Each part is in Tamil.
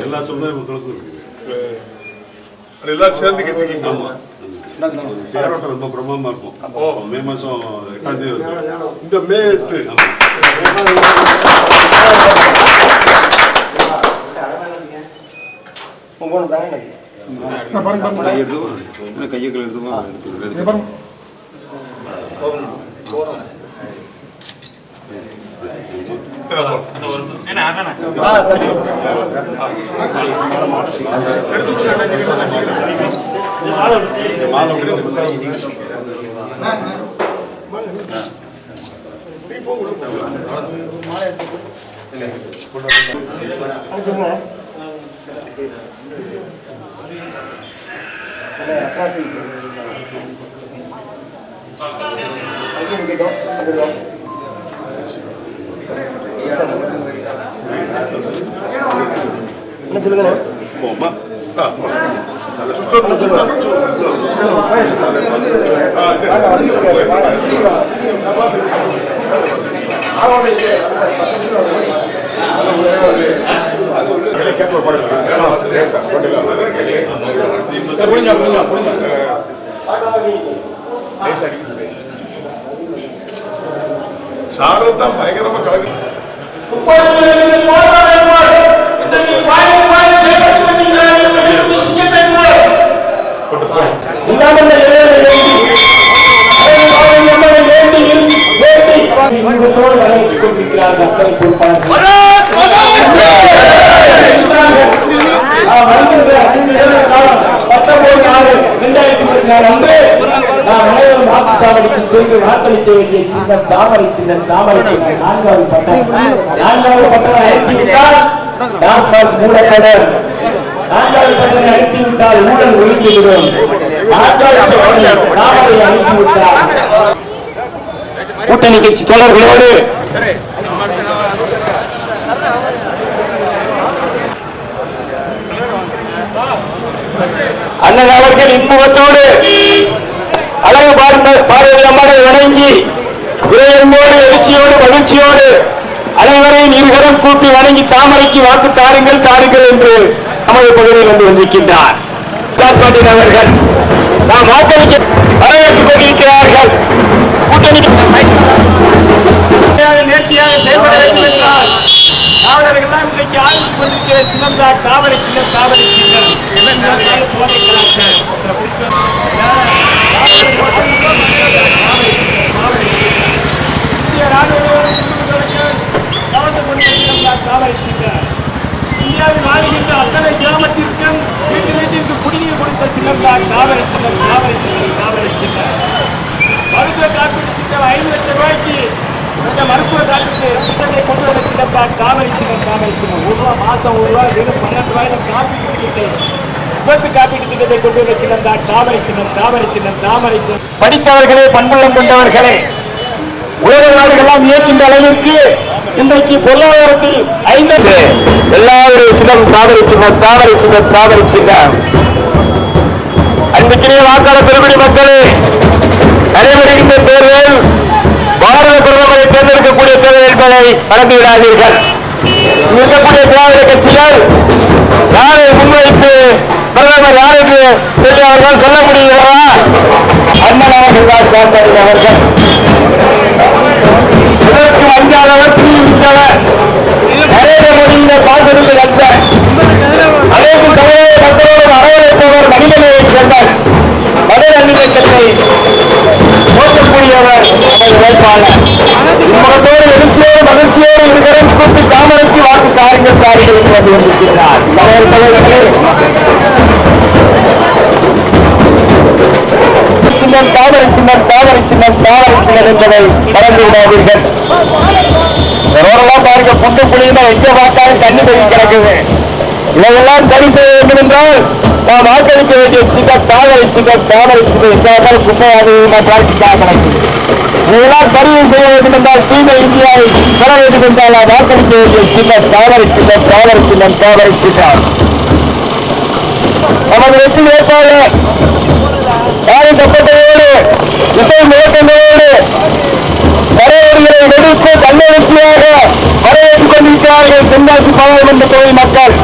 எல்லா சமுதாய மக்களுக்கும் இருக்குது அது எல்லாரும் சேர்ந்துக்கிட்டு இருக்கீங்க ரொம்ப பிரமாதமா இருக்கும். மே மாசம் எட்டாம் தேதி. இந்த மே எட்டு. ஆமா. உங்க தானே ஆ தம்பி சொல்லுங்க அட்ராசி கேட்டோம் என்ன சொல்லுங்க போமா ஆ, சுத்தம் சுத்தம் ஆ, சரி. சாரல் தான் பயங்கரமா கலக்கு சென்று வாக்களிக்க வேண்டிய சின்னம் தாமரை சின்னம் தாமரை சின்னம் நான்காவது பட்டம் நான்காவது பட்டம் அழைத்து விட்டால் டாஸ்மாக் மூடப்படும் நான்காவது பட்டனை அழித்து விட்டால் ஊழல் ஒழுங்கிவிடும். நான்காவது பட்டனை அழித்து விட்டால் கூட்டணி கட்சி தொடர்களோடு அண்ணன் அவர்கள் இன்பத்தோடு அழகு பார்த்த அம்மாவை வணங்கி விரைவோடு எழுச்சியோடு மகிழ்ச்சியோடு. அனைவரையும் இருகரம் கூப்பி வணங்கி தாமரைக்கு வாக்கு தாருங்கள் தாருங்கள் என்று நமது பகுதியில் வந்து வந்திருக்கின்றார் சாப்பாட்டின் அவர்கள் நாம் வாக்களிக்க வரவேற்றுக் கொண்டிருக்கிறார்கள் கூட்டணிக்கு நேர்த்தியாக செயல்பட வேண்டும் என்றால் அவர்களெல்லாம் இன்றைக்கு ஆய்வு கொண்டிருக்கிற தான் தாமரை சின்னம் தாமரை சின்னம் என்ன இந்தியாவில் ஆளுகின்ற அத்தனை கிராமத்திற்கும் வீட்டு வீட்டிற்கு குடிநீர் கொடுத்த சின்னம் தான் தாவர சின்னம் தாவர சின்னம் தாவர சின்னம் மருத்துவ காப்பீடு திட்டம் ஐந்து லட்சம் ரூபாய்க்கு இந்த மருத்துவ காப்பீட்டு திட்டத்தை கொண்டு வந்த சின்னம் தான் தாவர சின்னம் தாவர சின்னம் ஒரு ரூபா மாசம் ஒரு ரூபா வெறும் பன்னெண்டு ரூபாயில காப்பீடு திட்டத்தை விபத்து காப்பீட்டு திட்டத்தை கொண்டு வந்த சின்னம் தான் தாமரை சின்னம் தாமரை சின்னம் தாமரை சின்னம் படித்தவர்களே பண்புள்ளம் கொண்டவர்களே உலக நாடுகள்லாம் இயக்கின்ற அளவிற்கு இன்றைக்கு பொருளாதாரத்தில் ஐந்து எல்லாருடைய சின்னம் தாமரை சின்னம் தாமரை சின்னம் வாக்காளர் பெருமணி மக்களே நடைபெறுகின்ற தேர்தல் பாரத பிரதமரை தேர்ந்தெடுக்கக்கூடிய தேர்தல் என்பதை மறந்து விடாதீர்கள். இருக்கக்கூடிய திராவிட கட்சிகள் யாரை முன்வைத்து பிரதமர் யாருக்கு சொல்லி அவர்கள் சொல்ல முடியுகிறதா அண்ணன் அவர்கள் தான் அவர்கள் இதற்கு வந்தாதவர் தீவிட்டவர் நரேந்திர மோடியின் பாசனத்தில் அல்ல அனைத்து தமிழக மக்களோடு அரவணைப்பவர் மனிதநேயை சேர்ந்தார் மனிதநேயத்தை போற்றக்கூடியவர் வேட்பாளர் இம்முகத்தோடு எழுச்சியோடு மகிழ்ச்சியோடு இருகரம் கூட்டு தாமரைக்கு வாக்கு காரியங்கள் காரியங்கள் கொண்டிருக்கிறார் சின்னம் தாமரை சின்னம் தாமரை சின்னம் தாமரை சின்னம் என்பதை மறந்து விடாதீர்கள். ரோடெல்லாம் பாருங்க புண்டு புளியுமா எங்க பார்த்தாலும் தண்ணி பெருகி கிடக்குது. இதையெல்லாம் சரி செய்ய வேண்டும் என்றால் நாம் வாக்களிக்க வேண்டிய சிக்கப் தாவரை சிக்கப் தாவரை சிக்கப் இல்லாமல் குப்பையாக பிளாஸ்டிக்காக கிடக்குது இதெல்லாம் பதிவு செய்ய வேண்டும் என்றால் தூய்மை இந்தியாவை பெற வேண்டும் என்றால் நாம் வாக்களிக்க வேண்டிய சின்னம் தாவரை சின்னம் தாவரை சின்னம் தாவரை சின்னம். நமது வெற்றி வேட்பாளர் யாரை தப்பட்டையோடு இசை முழக்கங்களோடு வரவேற்கிற வெடிப்பு கண்ணெழுச்சியாக வரவேற்றுக் கொண்டிருக்கிறார்கள் தென்காசி பாராளுமன்ற தொகுதி மக்கள்.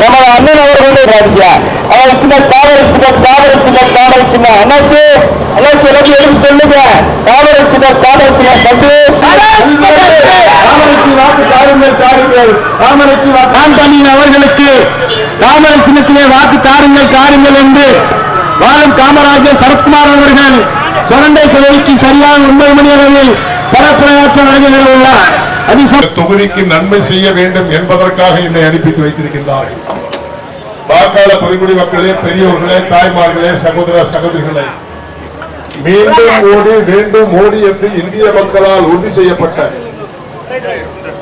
நமது அண்ணன் அவர்களுடைய ராஜ்யா அவர் சின்ன தாவர சின்ன தாவர சின்ன தாவர சின்ன அண்ணாச்சி. அண்ணாச்சி எனக்கு எழுதி சொல்லுங்க. தாவர சின்ன தாவர சின்ன கண்டு. தாமரைக்கு அவர்களுக்கு தாமரை சின்னத்திலே வாக்கு தாருங்கள் தாருங்கள் என்று வாழும் காமராஜர் சரத்குமார் அவர்கள் சுரண்டை பதவிக்கு சரியான ஒன்பது மணி அளவில் பரப்புரையாற்ற வழங்குகிறார் தொகுதிக்கு நன்மை செய்ய வேண்டும் என்பதற்காக என்னை அனுப்பி வைத்திருக்கின்றார்கள் வாக்காள பரிமுடி மக்களே பெரியோர்களே தாய்மார்களே சகோதர சகோதரிகளே மீண்டும் மோடி மீண்டும் மோடி என்று இந்திய மக்களால் உறுதி செய்யப்பட்ட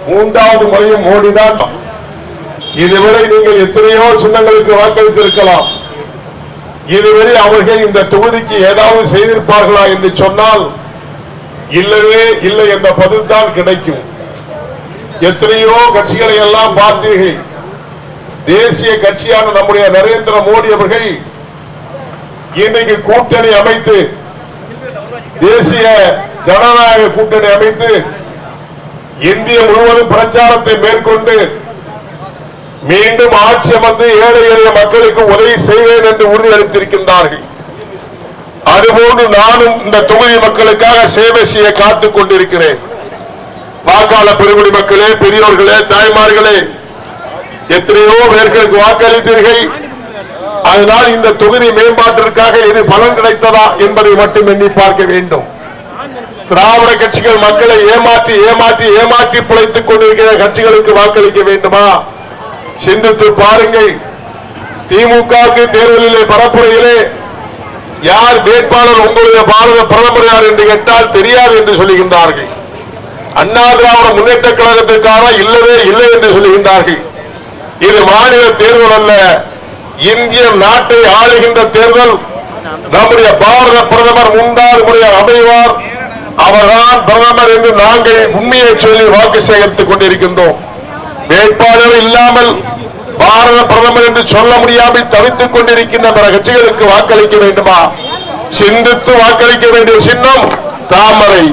மூன்றாவது முறையும் மோடிதான் இதுவரை நீங்கள் எத்தனையோ சின்னங்களுக்கு வாக்களித்திருக்கலாம். இதுவரை அவர்கள் இந்த தொகுதிக்கு ஏதாவது செய்திருப்பார்களா என்று சொன்னால் இல்லவே இல்லை என்ற பதில் தான் கிடைக்கும். எத்தனையோ கட்சிகளை எல்லாம் பார்த்தீர்கள். தேசிய கட்சியான நம்முடைய நரேந்திர மோடி அவர்கள் இன்னைக்கு கூட்டணி அமைத்து தேசிய ஜனநாயக கூட்டணி அமைத்து இந்திய முழுவதும் பிரச்சாரத்தை மேற்கொண்டு மீண்டும் ஆட்சி அமர்ந்து ஏழை எளிய மக்களுக்கு உதவி செய்வேன் என்று உறுதியளித்திருக்கின்றார்கள். அதுபோன்று நானும் இந்த தொகுதி மக்களுக்காக சேவை செய்ய காத்துக் கொண்டிருக்கிறேன். வாக்காளர் பெருமுடி மக்களே பெரியோர்களே தாய்மார்களே எத்தனையோ பேர்களுக்கு வாக்களித்தீர்கள். அதனால் இந்த தொகுதி மேம்பாட்டிற்காக இது பலன் கிடைத்ததா என்பதை மட்டும் எண்ணி பார்க்க வேண்டும். திராவிட கட்சிகள் மக்களை ஏமாற்றி ஏமாற்றி ஏமாற்றி பிழைத்துக் கொண்டிருக்கிற கட்சிகளுக்கு வாக்களிக்க வேண்டுமா? சிந்தித்து பாருங்கள். திமுகவுக்கு தேர்தலிலே பரப்புரையிலே யார் வேட்பாளர் உங்களுடைய பாரத பிரதமர் யார் என்று கேட்டால் தெரியாது என்று சொல்லுகின்றார்கள் அண்ணா திராவிட முன்னேற்ற கழகத்திற்கான இல்லவே இல்லை என்று சொல்லுகின்றார்கள் இது மாநில தேர்தல் அல்ல. இந்திய நாட்டை ஆளுகின்ற தேர்தல். நம்முடைய பாரத பிரதமர் முன்னாள் முறைய அமைவார் அவர்தான் பிரதமர் என்று நாங்கள் உண்மையை சொல்லி வாக்கு சேகரித்துக் கொண்டிருக்கின்றோம். வேட்பாளர் இல்லாமல் பாரத பிரதமர் என்று சொல்ல முடியாமல் தவித்துக் கொண்டிருக்கின்ற பிற கட்சிகளுக்கு வாக்களிக்க வேண்டுமா? சிந்தித்து வாக்களிக்க வேண்டிய சின்னம் தாமரை.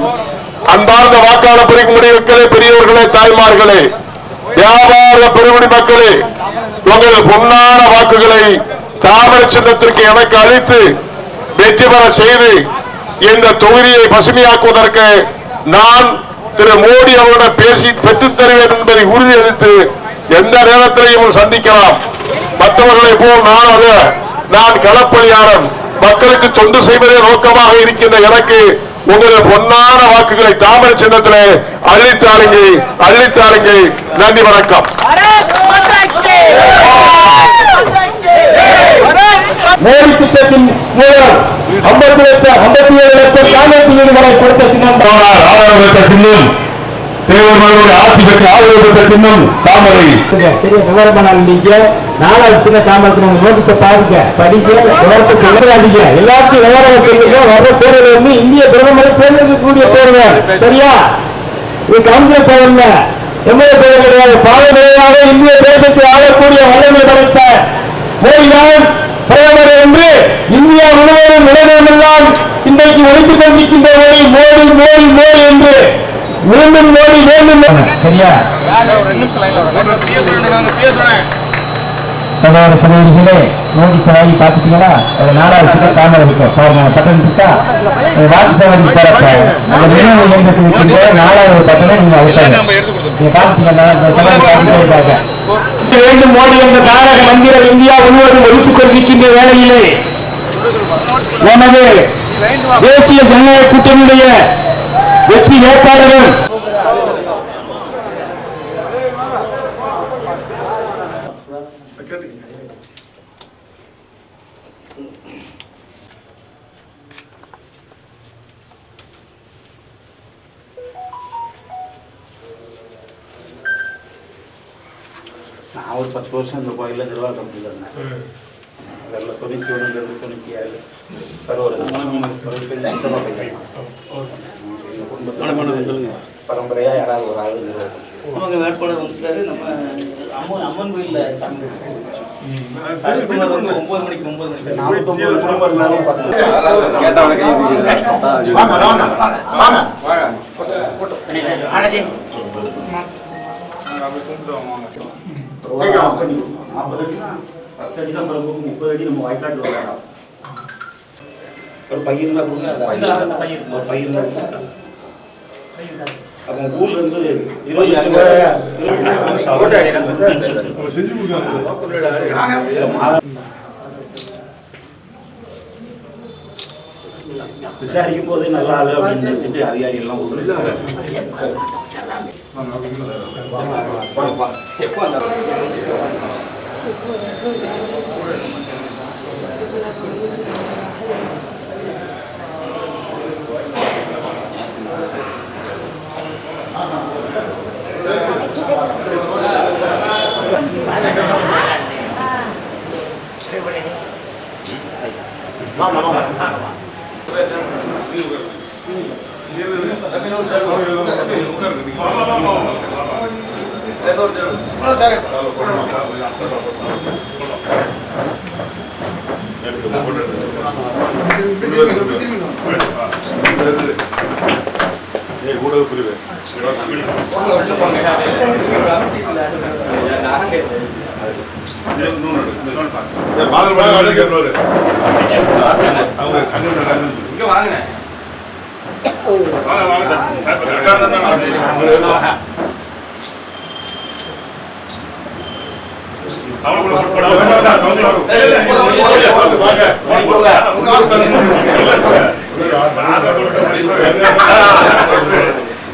அன்பார்ந்த வாக்காளர் பெருகுமுடி மக்களே பெரியவர்களே தாய்மார்களே வியாபார பெருமுடி மக்களே உங்கள் பொன்னான வாக்குகளை தாமரை சின்னத்திற்கு எனக்கு அளித்து வெற்றி பெற செய்து இந்த தொகுதியை பசுமையாக்குவதற்கு நான் திரு மோடி அவருடன் பேசி பெற்றுத் தருவேன் என்பதை உறுதியளித்து எந்த நேரத்திலையும் சந்திக்கலாம். மற்றவர்களை போல் நான் அல்ல நான் களப்பணியாளன் மக்களுக்கு தொண்டு செய்வதே நோக்கமாக இருக்கின்ற எனக்கு உங்களுடைய பொன்னான வாக்குகளை தாமரை சின்னத்திலே அழித்தாளுங்கள் அழித்தாளுங்கள் நன்றி வணக்கம். மோடி திட்டத்தின் மூலம் ஐம்பத்தி லட்சம் ஐம்பத்தி ஏழு லட்சம் காங்கிரஸ் வீடுகளை கொடுத்த சின்னம் ஆதரவு பெற்ற சின்னம். தேவர்களுடைய ஆட்சி பெற்ற ஆதரவு பெற்ற சின்னம் தாமரை. சரியா விவரமான நீங்க நாலாவது சின்ன காமராஜ் நோட்டீஸ பாருங்க படிக்க விவரத்தை எல்லாத்தையும் விவரம் வச்சிருக்கீங்க வர்ற தேர்தல் வந்து இந்திய பிரதமரை தேர்ந்தெடுக்கக்கூடிய தேர்தல். சரியா? இது கவுன்சிலர் தேர்தல் எம்எல்ஏ தேர்தல் கிடையாது. பாரம்பரியமாக இந்திய தேசத்தை ஆளக்கூடிய வல்லமை படைத்த மோடிதான் பிரதமர் என்று இந்தியா முழுவதும் நிலைமையெல்லாம் இன்றைக்கு ஒழித்துக் கொண்டிருக்கின்ற மோடி மோடி மோடி மோடி என்று மீண்டும் மோடி வேண்டும் சரியா? சகோதர சகோதரிகளே மோடி சவாரி பார்த்துட்டீங்களா? அது நாலாவது சில தாமரை இருக்கு. பாருங்க பட்டன் இருக்கா? வாக்கு சவாரி போறப்ப அந்த நினைவு இயந்திரத்தில் இருக்கின்ற நாலாவது பட்டனை நீங்க அழுத்தாங்க நீங்க பார்த்துட்டீங்களா? சவாரி பார்த்துட்டே இருக்காங்க. வேண்டும் மோடி என்ற தாரக மந்திரம் இந்தியா முழுவதும் ஒழித்துக் கொண்டிருக்கின்ற வேளையிலே நமது தேசிய ஜனநாயக கூட்டணியுடைய வெற்றி வேட்பாளரும் ஒரு பத்து வருஷம் இந்த கோயிலில் நிர்வாக கமிட்டியில் இருந்தேன். அதில் தொண்ணூற்றி ஒன்றுலேருந்து தொண்ணூற்றி ஏழு குடும்பத்தில் பரம்பரையாக யாராவது ஒரு ஆள் நிர்வாகம். அவங்க வேட்பாளர் வந்துட்டாரு. நம்ம அம்மன் அம்மன் கோயிலில் ஒன்பது மணிக்கு ஒன்பது மணிக்கு. நாற்பத்தொம்பது குடும்பம் நாற்பது பத்து அடி தான் முப்பது அடி நம்ம வாய்க்காட்டு விளையாடலாம் ஒரு பையன் தான் கொடுங்க ஒரு பையன் தான் அப்போ ஊர்ல இருந்து இருபது லட்சம் ரூபாய் இருபது விசாரிக்கும் போதே நல்ல ஆளு அப்படின்னு நினைச்சிட்டு அதிகாரி எல்லாம் ஒத்துழைப்பு ஊடக பிரிவு இங்க வாங்கினேன்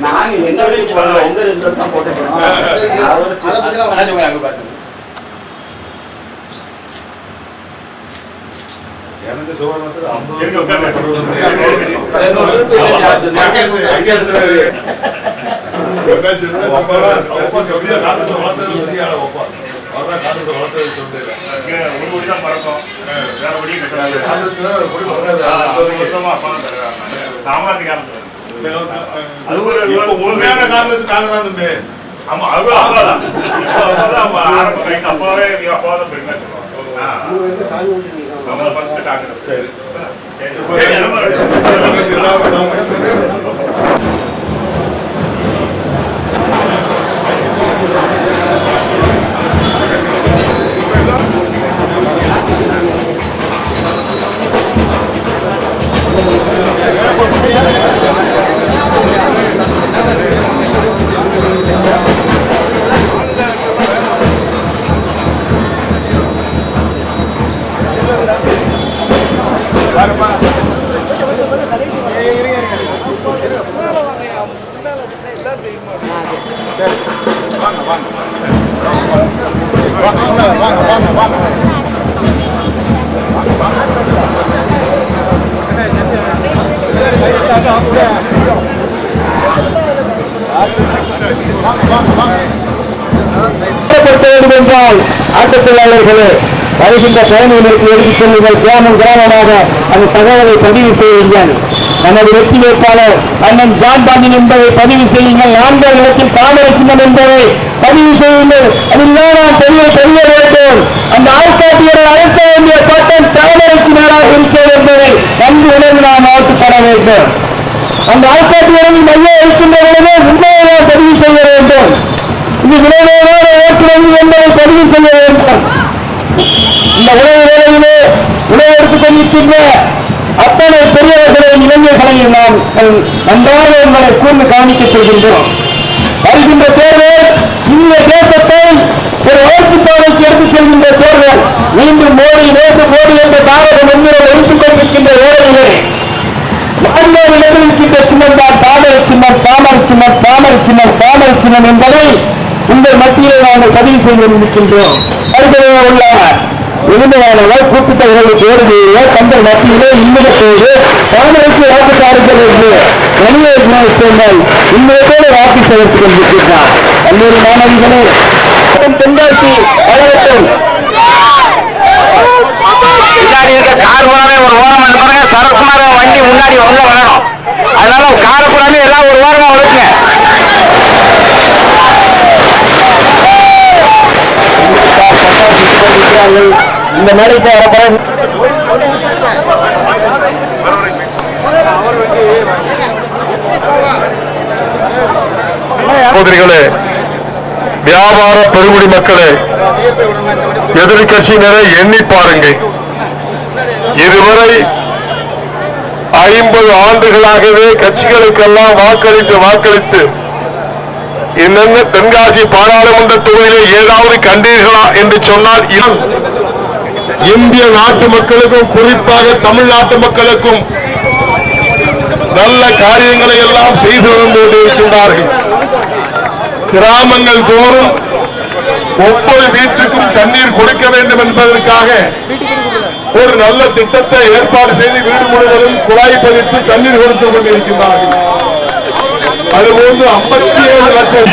நாங்க எங்க வீட்டுக்கு போறோம்? உங்க ரெண்டு தான் போட்டுக்கிறோம் அவருக்கு அங்க பாத்து எனக்கு சுகாதாரத்தில் எங்க வருஷமா ஒரு காங்கிரஸ் நாங்க தான் தம்பி ஆமா அது அப்பாதான் அப்பாவே நீ பெருமை சொல்லுவாங்க நம்ம ஃபர்ஸ்ட் காங்கிரஸ் சரி Arma. ஏற்படுத்த வேண்டும் என்றால் ஆட்டத் தொழிலாளர்களே வருகின்ற பயணிகளுக்கு எடுத்துச் செல்லுங்கள். கிராமம் கிராமமாக அந்த தகவலை பதிவு செய்யுங்கள் நமது வெற்றி வேட்பாளர் அண்ணன் ஜான் பாண்டியன் என்பதை பதிவு செய்யுங்கள். நான்காவது இடத்தில் தாமரை சின்னம் என்பதை பதிவு செய்யுங்கள். அதில் நாம் பெரிய தெரிய வேண்டும் அந்த ஆட்காட்டியரை அழைக்க வேண்டிய பட்டம் தாமரைக்கு நேராக இருக்கிறது என்பதை நன்கு உணர்ந்து நாம் ஓட்டுப்பட வேண்டும். அந்த ஆட்காட்டியரை மையம் இருக்கின்ற பொழுது உண்மையை பதிவு செய்ய வேண்டும். இது விளைவான ஓட்டுநர் என்பதை பதிவு செய்ய வேண்டும். இந்த உணவு வேலையிலே உணவு எடுத்துக் கொண்டிருக்கின்ற அத்தனை பெரியவர்களையும் இளைஞர்களை நாம் நன்றாக உங்களை கூர்ந்து காணிக்க செய்கின்றோம் வருகின்ற தேர்தல் இந்த தேசத்தை ஒரு வளர்ச்சி பாதைக்கு எடுத்துச் செல்கின்ற தேர்தல் மீண்டும் மோடி நேற்று மோடி என்ற தாரக மந்திரம் எடுத்துக் கொண்டிருக்கின்ற வேலையிலே நான்காவது இடத்தில் இருக்கின்ற சின்னம் தான் தாமரை சின்னம் தாமரை சின்னம் தாமரை சின்னம் தாமரை சின்னம் என்பதை உங்கள் மத்தியிலே நாங்கள் பதிவு செய்து கொண்டிருக்கின்றோம். அடுத்தது உள்ளார் இருந்தவர்கள் கூப்பிட்டவர்கள் தேர்தலிலே தங்கள் மத்தியிலே இன்னிடத்தோடு தாமரைக்கு வாக்கு தாருங்கள் என்று வெளியே சேர்ந்தால் இன்னிடத்தோடு வாக்கு செலுத்திக் கொண்டிருக்கிறார். கல்லூரி மாணவிகளே தென்காசி வளரட்டும் பின்னாடி இருக்க கார் பூராமே ஒரு ஓரம் வந்து பாருங்க சரக்குமார வண்டி முன்னாடி உள்ள வரணும். அதனால காரை பூராமே எல்லாம் ஒரு ஓரமா ஒழுக்குங்க இந்த மேடைக்கு வரப்போற சகோதரிகளே வியாபார பெருமுடி மக்களே எதிர்கட்சியினரை எண்ணி பாருங்க இதுவரை ஐம்பது ஆண்டுகளாகவே கட்சிகளுக்கெல்லாம் வாக்களித்து வாக்களித்து என்னென்ன தென்காசி பாராளுமன்ற தொகுதியிலே ஏதாவது கண்டீர்களா என்று சொன்னால் இனம் இந்திய நாட்டு மக்களுக்கும் குறிப்பாக தமிழ்நாட்டு மக்களுக்கும் நல்ல காரியங்களை எல்லாம் செய்து வந்து கொண்டிருக்கின்றார்கள். கிராமங்கள் தோறும் ஒவ்வொரு வீட்டுக்கும் தண்ணீர் கொடுக்க வேண்டும் என்பதற்காக ஒரு நல்ல திட்டத்தை ஏற்பாடு செய்து வீடு முழுவதும் குழாய் பதித்து தண்ணீர் கொடுத்துக் கொண்டிருக்கின்றார்கள். அதுபோன்று ஐம்பத்தி ஏழு லட்சம்